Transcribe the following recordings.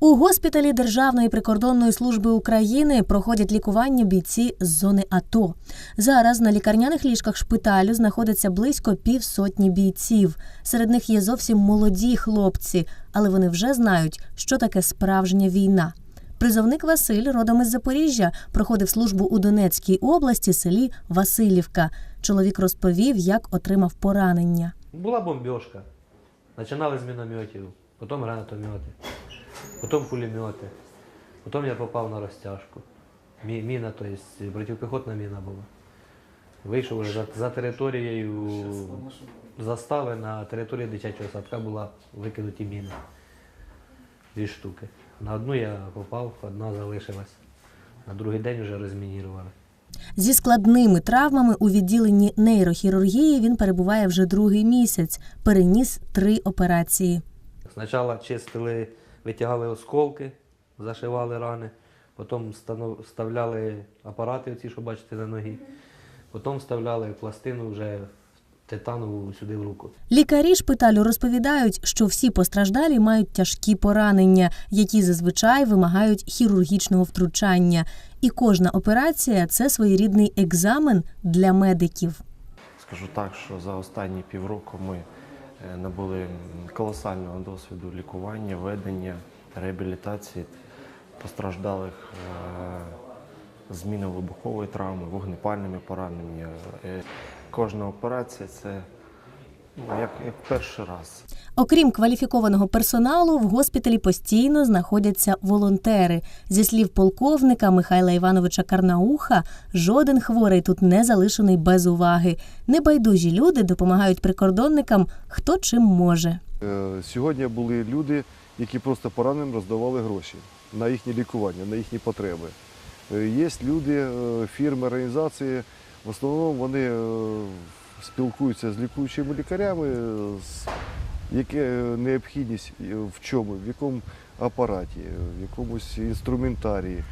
У госпіталі Державної прикордонної служби України проходять лікування бійці з зони АТО. Зараз на лікарняних ліжках шпиталю знаходиться близько півсотні бійців. Серед них є зовсім молоді хлопці, але вони вже знають, що таке справжня війна. Призовник Василь, родом із Запоріжжя, проходив службу у Донецькій області, селі Васильівка. Чоловік розповів, як отримав поранення. Була бомбьошка. Починали з мінометів, потім гранатомети, потім пулемети. Потім я попав на розтяжку. Мі- Міна, тобто протипіхотна міна була. Вийшов вже за, за територією застави на території дитячого садка була викинуті міни. Дві штуки. На одну я попав, одна залишилась. На другий день вже розмінірували. Зі складними травмами у відділенні нейрохірургії він перебуває вже другий місяць. Переніс три операції. Спочатку чистили, витягали осколки, зашивали рани, потім вставляли апарати, ці, що бачите на ногі, потім вставляли пластину вже титанову сюди в руку. Лікарі шпиталю розповідають, що всі постраждалі мають тяжкі поранення, які зазвичай вимагають хірургічного втручання. І кожна операція це своєрідний екзамен для медиків. Скажу так, що за останні півроку ми набули колосального досвіду лікування, ведення, реабілітації постраждалих зміни мінно-вибухової травми, вогнепальними пораненнями. Е, Кожна операція це як, як перший раз. Окрім кваліфікованого персоналу, в госпіталі постійно знаходяться волонтери. Зі слів полковника Михайла Івановича Карнауха, жоден хворий тут не залишений без уваги. Небайдужі люди допомагають прикордонникам хто чим може. Е, Сьогодні були люди, які просто пораненим роздавали гроші на їхнє лікування, на їхні потреби. Е, Є люди, е, фірми, організації, в основному вони спілкуються з лікуючими лікарями, яке необхідність в чому, в якому апараті, в якомусь інструментарії.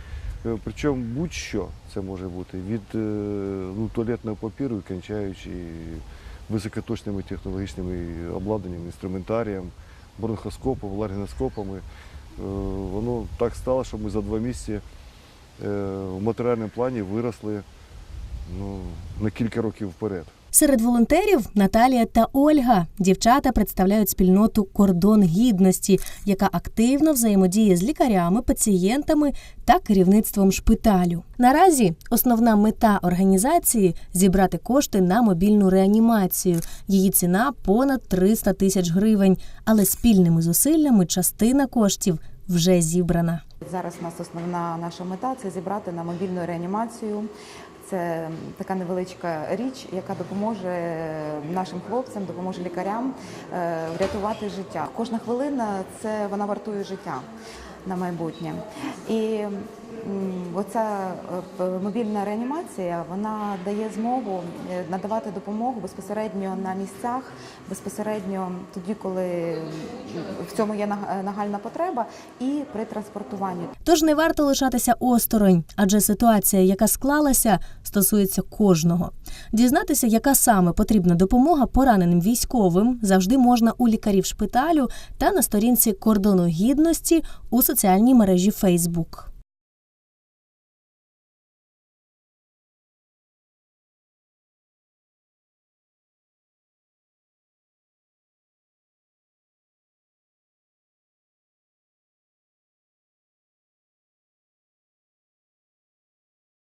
Е, Причому будь-що це може бути від е, ну, туалетного папіру кінчаючи високоточними технологічними обладнаннями, інструментарієм, бронхоскопом, ларгіноскопами. Е, Воно так стало, що ми за два місяці в матеріальному плані виросли ну, на кілька років вперед. Серед волонтерів Наталія та Ольга. Дівчата представляють спільноту Кордон гідності, яка активно взаємодіє з лікарями, пацієнтами та керівництвом шпиталю. Наразі основна мета організації зібрати кошти на мобільну реанімацію. Її ціна понад 300 тисяч гривень, але спільними зусиллями частина коштів вже зібрана. Зараз у нас основна наша мета це зібрати на мобільну реанімацію. Це така невеличка річ, яка допоможе нашим хлопцям, допоможе лікарям е, врятувати життя. Кожна хвилина це вона вартує життя на майбутнє. І оця е, мобільна реанімація вона дає змогу е, надавати допомогу безпосередньо на місцях, безпосередньо тоді, коли в цьому є наг- нагальна потреба, і при транспортуванні. Тож не варто лишатися осторонь, адже ситуація, яка склалася, стосується кожного. Дізнатися, яка саме потрібна допомога пораненим військовим, завжди можна у лікарів шпиталю та на сторінці кордону гідності у соціальній мережі Фейсбук.